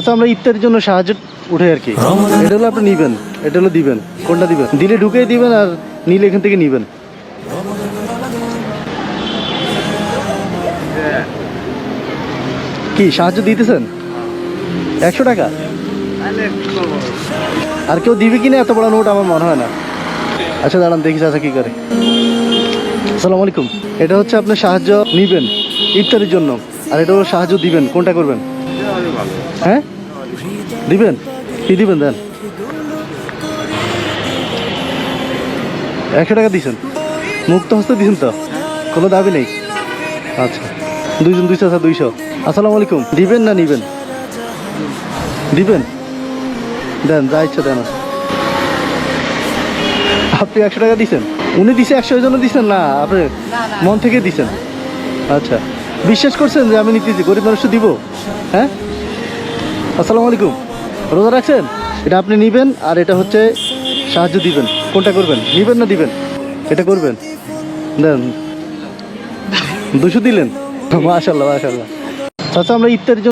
আচ্ছা আমরা ইফতারের জন্য সাহায্য উঠে আর কি। এটা হলো আপনি নিবেন এটা হলো দিবেন। কোনটা দিবেন? দিলে ঢুকে দিবেন আর নিলে এখান থেকে নিবেন। কি সাহায্য দিতেছেন? একশো টাকা? আর কেউ দিবে কিনা এত বড় নোট আমার মনে হয় না। আচ্ছা দাঁড়ান দেখি চাচা কি করে। আসসালামু আলাইকুম। এটা হচ্ছে আপনি সাহায্য নিবেন ইফতারের জন্য। আর এটা হলো সাহায্য দিবেন কোনটা করবেন? হ্যাঁ? দিবেন? কি দিবেন দেন? একশো টাকা দিছেন? মুক্ত হস্তে দিছেন তো? কোনো দাবি নেই? আচ্ছা। দুইজন দুইশো আচ্ছা দুইশো। আসসালামু আলাইকুম। দিবেন না নিবেন? দিবেন? দেন যা ইচ্ছা দেন। আপনি একশো টাকা দিছেন? উনি দিছে একশো জন্য দিছেন না? আপনি মন থেকে দিছেন? আচ্ছা। বিশ্বাস করছেন যে আমি নিতেছি গরিব মানুষ দিব? হ্যাঁ? আসসালামু আলাইকুম। রোজা রাখছেন? এটা আপনি নিবেন আর এটা হচ্ছে সাহায্য দিবেন। কোনটা করবেন? নিবেন না দিবেন? এটা করবেন? দেন। দুশো দিলেন? মাশাল্লাহ মাশাল্লাহ আচ্ছা আমরা ইফতারের